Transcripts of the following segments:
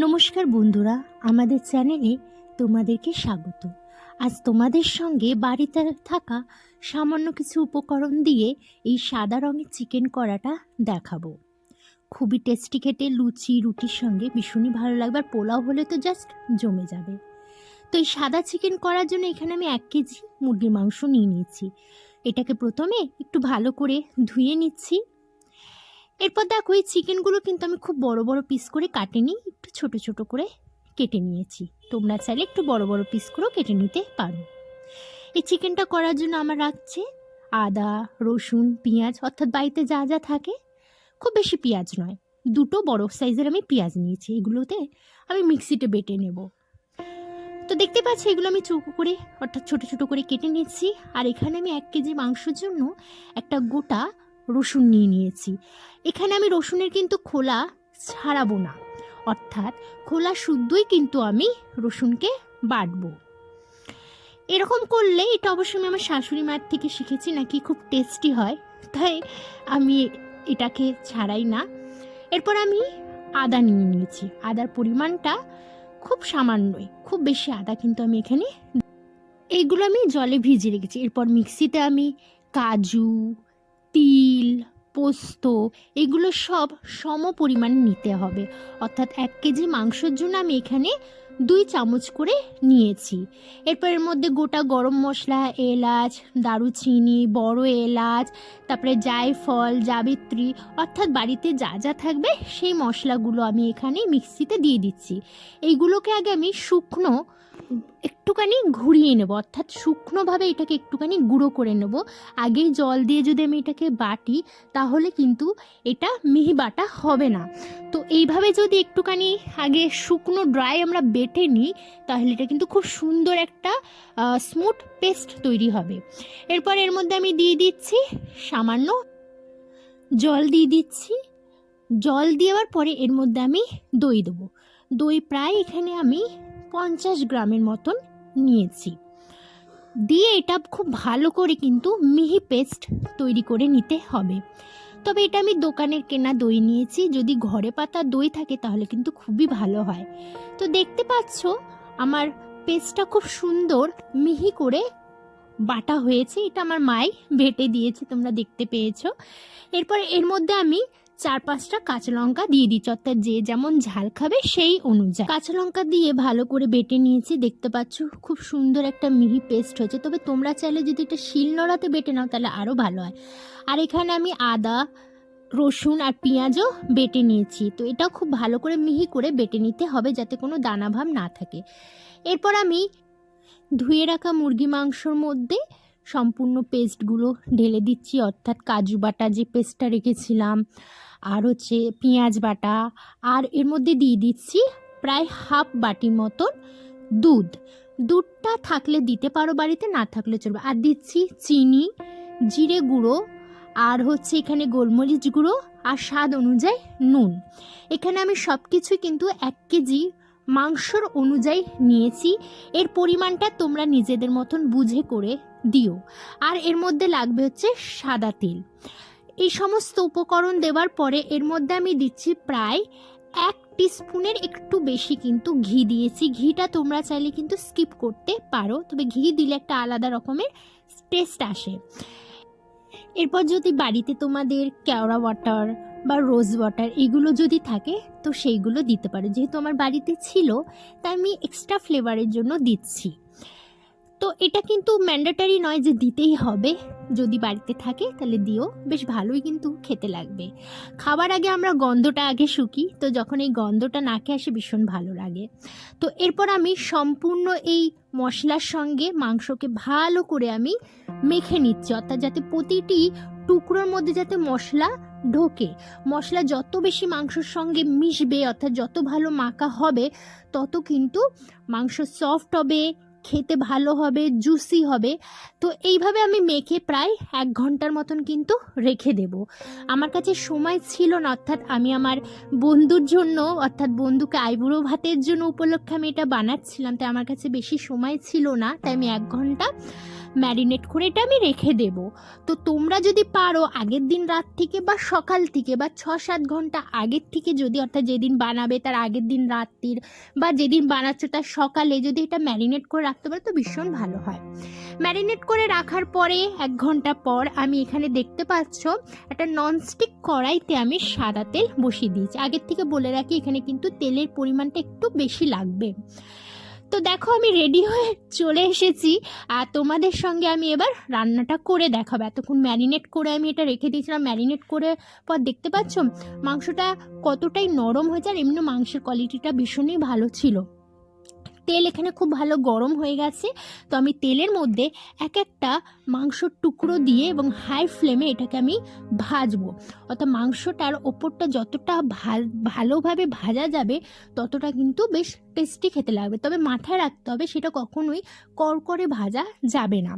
নমস্কার বন্ধুরা, আমাদের চ্যানেলে তোমাদেরকে স্বাগত। আজ তোমাদের সঙ্গে বাড়িতে থাকা সামান্য কিছু উপকরণ দিয়ে এই সাদা রঙের চিকেন করাটা দেখাবো। খুবই টেস্টি খেতে, লুচি, রুটির সঙ্গে ভীষণই ভালো লাগবে, আর পোলাও হলে তো জাস্ট জমে যাবে। তো এই সাদা চিকেন করার জন্য এখানে আমি এক কেজি মুরগির মাংস নিয়ে নিয়েছি। এটাকে প্রথমে একটু ভালো করে ধুয়ে নিচ্ছি। এরপর দেখো এই চিকেনগুলো কিন্তু আমি খুব বড় বড় পিস করে কাটিনি একটু ছোট ছোট করে কেটে নিয়েছি। তোমরা চাইলে একটু বড় বড় পিস করেও কেটে নিতে পারো। এই চিকেনটা করার জন্য আমার রাখছে আদা, রসুন, পেঁয়াজ, অর্থাৎ বাড়িতে যা যা থাকে, খুব বেশি পেঁয়াজ নয়, দুটো বড় সাইজের আমি পেঁয়াজ নিয়েছি, এগুলোতে আমি মিক্সিতে বেটে নেব। তো দেখতে পাচ্ছি এগুলো আমি চৌকো করে, অর্থাৎ ছোট ছোট করে কেটে নিচ্ছি আর এখানে আমি এক কেজি মাংসের জন্য একটা গোটা রসুন নিয়ে নিয়েছি। এখানে আমি রসুনের কিন্তু খোলা ছাড়াবো না। অর্থাৎ খোলা শুদ্ধই কিন্তু আমি রসুনকে বাটবো। এরকম করলে এটা অবশ্যই আমি আমার শাশুড়ি মায়ের থেকে শিখেছি, নাকি খুব টেস্টি হয়। তাই আমি এটাকে ছাড়াই না। এরপর আমি আদা নিয়ে নিয়েছি। আদার পরিমাণটা খুব সামান্যই। খুব বেশি আদা কিন্তু আমি এখানে এইগুলো আমি জলে ভিজিয়ে রেখেছি। এরপর মিক্সিতে আমি কাজু তিল, পোস্ত, এগুলো সব সম পরিমাণে নিতে হবে। অর্থাৎ এক কেজি মাংসের জন্য আমি এখানে দুই চামচ করে নিয়েছি। এরপর এর মধ্যে গোটা গরম মশলা, এলাচ, দারুচিনি, বড় এলাচ, তারপরে জায়ফল, জাবিত্রী, অর্থাৎ বাড়িতে যা যা থাকবে সেই মশলাগুলো আমি এখানে মিক্সিতে দিয়ে দিচ্ছি। এইগুলোকে আগে আমি শুকনো একটুখানি ঘুরিয়ে নেব, অর্থাৎ শুকনোভাবে এটাকে একটুখানি গুঁড়ো করে নেব। আগেই জল দিয়ে যদি আমি এটাকে বাটি, তাহলে কিন্তু এটা মিহি বাটা হবে না। তো এইভাবে যদি একটুখানি আগে শুকনো ড্রাই আমরা বেটে নিই, তাহলে এটা কিন্তু খুব সুন্দর একটা স্মুথ পেস্ট তৈরি হবে। এরপর এর মধ্যে আমি দিয়ে দিচ্ছি সামান্য জল দিয়ে দিচ্ছি। জল দেওয়ার পরে এর মধ্যে আমি দই দেবো। দই প্রায় এখানে আমি পঞ্চাশ গ্রামের মতন নিয়েছি। দিয়ে এটা খুব ভালো করে কিন্তু মিহি পেস্ট তৈরি করে নিতে হবে। তবে এটা আমি দোকানের কেনা দই নিয়েছি। যদি ঘরে পাতা দই থাকে তাহলে কিন্তু খুবই ভালো হয়। তো দেখতে পাচ্ছ, আমার পেস্টটা খুব সুন্দর মিহি করে বাটা হয়েছে। এটা আমার মাই বেটে দিয়েছে, তোমরা দেখতে পেয়েছ। এরপর এর মধ্যে আমি চার পাঁচটা কাঁচা লঙ্কা দিয়ে দিচ্ছি। অর্থাৎ যে যেমন ঝাল খাবে সেই অনুযায়ী। কাঁচা লঙ্কা দিয়ে ভালো করে বেটে নিয়েছি, দেখতে পাচ্ছ? খুব সুন্দর একটা মিহি পেস্ট হয়েছে। তবে তোমরা চাইলে যদি এটা শিল নোড়াতে বেটে নাও, তাহলে আরও ভালো হয়। আর এখানে আমি আদা, রসুন আর পেঁয়াজও বেটে নিয়েছি। তো এটাও খুব ভালো করে মিহি করে বেটে নিতে হবে যাতে কোনো দানাভাব না থাকে। এরপর আমি ধুয়ে রাখা মুরগি মাংসর মধ্যে সম্পূর্ণ পেস্টগুলো ঢেলে দিচ্ছি। অর্থাৎ কাজু বাটা যে পেস্টটা রেখেছিলাম আর হচ্ছে পেঁয়াজ বাটা, আর এর মধ্যে দিয়ে দিচ্ছি প্রায় হাফ বাটির মতন দুধ। দুধটা থাকলে দিতে পারো বাড়িতে, না থাকলে চলবে আর দিচ্ছি চিনি, জিরে গুঁড়ো, আর হচ্ছে এখানে গোলমরিচ গুঁড়ো, আর স্বাদ অনুযায়ী নুন। এখানে আমি সব কিছুই কিন্তু এক কেজি মাংসর অনুযায়ী নিয়েছি। এর পরিমাণটা তোমরা নিজেদের মতন বুঝে করে দিও। আর এর মধ্যে লাগবে হচ্ছে সাদা তেল। এই সমস্ত উপকরণ দেওয়ার পরে এর মধ্যে আমি দিচ্ছি প্রায় এক স্পুনের একটু বেশি কিন্তু ঘি দিয়েছি। ঘিটা তোমরা চাইলে কিন্তু স্কিপ করতে পারো, তবে ঘি দিলে একটা আলাদা রকমের টেস্ট আসে। এরপর যদি বাড়িতে তোমাদের কেওড়া ওয়াটার বা রোজ ওয়াটার এগুলো যদি থাকে, তো সেইগুলো দিতে পারো। যেহেতু আমার বাড়িতে ছিল, তাই আমি এক্সট্রা ফ্লেভারের জন্য দিচ্ছি। তো এটা কিন্তু ম্যান্ডেটারি নয় যে দিতেই হবে। যদি বাড়িতে থাকে তাহলে দিও, বেশ ভালোই কিন্তু খেতে লাগবে। খাবার আগে আমরা গন্ধটা আগে শুকি, তো যখন এই গন্ধটা নাকে আসে ভীষণ ভালো লাগে। তো এরপর আমি সম্পূর্ণ এই মশলার সঙ্গে মাংসকে ভালো করে আমি মেখে নিচ্ছি, অর্থাৎ যাতে প্রতিটি টুকরোর মধ্যে যাতে মশলা ঢোকে। মশলা যত বেশি মাংসর সঙ্গে মিশবে, অর্থাৎ যত ভালো মাখা হবে, তত কিন্তু মাংস সফট হবে খেতে ভালো হবে জুসি হবে। তো এইভাবে আমি মেখে প্রায় এক ঘণ্টার মতন কিন্তু রেখে দেব। আমার কাছে সময় ছিল না, অর্থাৎ আমি আমার বন্ধুর জন্য, অর্থাৎ বন্ধুকে আইবুড়ো ভাতের জন্য উপলক্ষে আমি এটা বানাচ্ছিলাম, তাই আমার কাছে বেশি সময় ছিল না, তাই আমি এক ঘণ্টা ম্যারিনেট করে এটা আমি রেখে দেব। তো তোমরা যদি পারো আগের দিন রাত থেকে বা সকাল থেকে বা ছ সাত ঘণ্টা আগের থেকে যদি অর্থাৎ যেদিন বানাবে তার আগের দিন রাত্রির বা যেদিন বানাচ্ছ তার সকালে যদি এটা ম্যারিনেট করে রাখতে পারো তো ভীষণ ভালো হয়। ম্যারিনেট করে রাখার পরে এক ঘণ্টা পর আমি এখানে দেখতে পাচ্ছ একটা ননস্টিক কড়াইতে আমি সাদা তেল বসিয়ে দিয়েছি। আগের থেকে বলে রাখি এখানে কিন্তু তেলের পরিমাণটা একটু বেশি লাগবে। তো দেখো আমি রেডি হয়ে চলে এসেছি আর তোমাদের সঙ্গে আমি এবার রান্নাটা করে দেখাবো। এতক্ষণ ম্যারিনেট করে আমি এটা রেখে দিয়েছিলাম। ম্যারিনেট করে পর দেখতে পাচ্ছ মাংসটা কতটাই নরম হয়েছে আর এমনি মাংসের কোয়ালিটিটা ভীষণই ভালো ছিল। তেল এখানে খুব ভালো গরম হয়ে গেছে। তো আমি তেলের মধ্যে এক একটা মাংসর টুকরো দিয়ে এবং হাই ফ্লেমে এটাকে আমি ভাজবো। অর্থাৎ মাংসটার ওপরটা যতটা ভাল- ভালোভাবে ভাজা যাবে, ততটা কিন্তু বেশ টেস্টি খেতে লাগবে। তবে মাথায় রাখতে হবে সেটা কখনোই করকরে ভাজা যাবে না।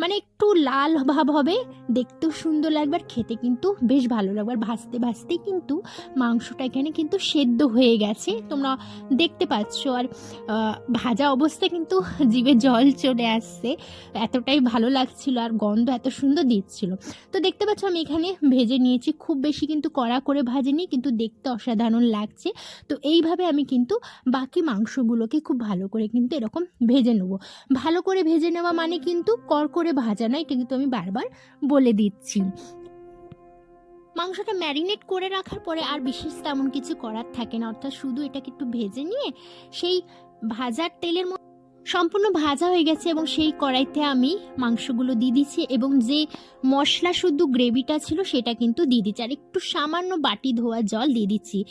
মানে একটু লাল ভাব হবে, দেখতেও সুন্দর লাগবে আর খেতে কিন্তু বেশ ভালো লাগবে। আর ভাজতে, ভাজতেই কিন্তু মাংসটা এখানে কিন্তু সেদ্ধ হয়ে গেছে। তোমরা দেখতে পাচ্ছ। আর ভাজা অবস্থায় কিন্তু জিভে জল চলে আসছে। এতটাই ভালো লাগছিল আর গন্ধ এত সুন্দর দিচ্ছিল। তো দেখতে পাচ্ছ আমি এখানে ভেজে নিয়েছি। খুব বেশি কিন্তু কড়া করে ভাজিনি, কিন্তু দেখতে অসাধারণ লাগছে। তো এইভাবে আমি কিন্তু বাকি মাংসগুলোকে খুব ভালো করে কিন্তু এরকম ভেজে নেব। ভালো করে ভেজে নেওয়া মানে কিন্তু কর করে ভাজা নয় এটা কিন্তু আমি বারবার বলে দিচ্ছি। মাংসটা ম্যারিনেট করে রাখার পরে আর বিশেষ তেমন কিছু করার থাকে না, অর্থাৎ শুধু এটাকে একটু ভেজে নিয়ে সেই ভাজার তেলের সম্পূর্ণ ভাজা হয়ে গেছে এবং সেই কড়াইতে আমি মাংসগুলো দিয়ে দিচ্ছি এবং যে মশলা শুদ্ধ গ্রেভিটা ছিল সেটা কিন্তু দিয়ে দিচ্ছি। আর একটু সামান্য বাটি ধোয়া জল দিয়ে দিচ্ছি।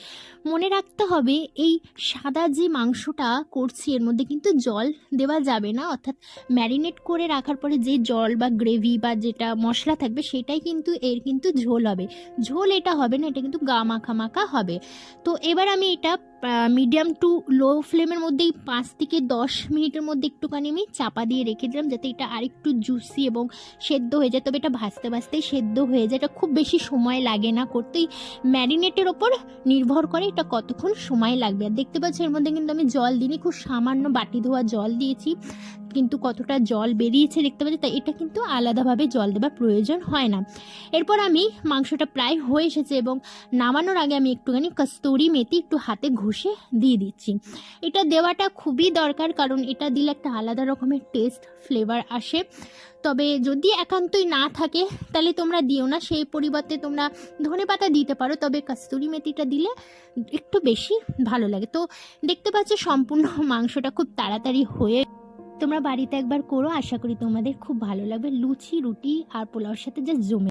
মনে রাখতে হবে এই সাদা যে মাংসটা করছি এর মধ্যে কিন্তু জল দেওয়া যাবে না। অর্থাৎ ম্যারিনেট করে রাখার পরে যে জল বা গ্রেভি বা যেটা মশলা থাকবে সেটাই কিন্তু এর কিন্তু ঝোল হবে। ঝোল এটা হবে না, এটা কিন্তু গা মাখা মাখা হবে। তো এবার আমি এটা মিডিয়াম টু লো ফ্লেমের মধ্যেই পাঁচ থেকে দশ মিনিটের মধ্যে একটুখানি আমি চাপা দিয়ে রেখে দিলাম যাতে এটা আরেকটু জুসি এবং সেদ্ধ হয়ে যায়। তবে এটা ভাজতে ভাজতেই সেদ্ধ হয়ে যায়। এটা খুব বেশি সময় লাগে না করতেই। ম্যারিনেটের ওপর নির্ভর করে এটা কতক্ষণ সময় লাগবে। আর দেখতে পাচ্ছি, এর মধ্যে কিন্তু আমি জল দিইনি, খুব সামান্য বাটি ধোয়া জল দিয়েছি। কিন্তু কতটা জল বেরিয়েছে দেখতে পাচ্ছি, তাই এটা কিন্তু আলাদাভাবে জল দেওয়ার প্রয়োজন হয় না। এরপর আমি মাংসটা প্রায় হয়ে এসেছে এবং নামানোর আগে আমি একটুখানি কস্তুরি মেথি একটু হাতে ঘষে দিয়ে দিচ্ছি। এটা দেওয়াটা খুবই দরকার কারণ এটা দিলে একটা আলাদা রকমের টেস্ট ফ্লেভার আসে। তবে যদি একান্তই না থাকে, তাহলে তোমরা দিও না। সেই পরিবর্তে তোমরা ধনে পাতা দিতে পারো, তবে কস্তুরি মেথিটা দিলে একটু বেশি ভালো লাগে। তো দেখতে পাচ্ছ সম্পূর্ণ মাংসটা খুব তাড়াতাড়ি হয়ে তোমরা বাড়িতে একবার করো, আশা করি তোমাদের খুব ভালো লাগবে। লুচি, রুটি আর পোলাওর সাথে যা জমে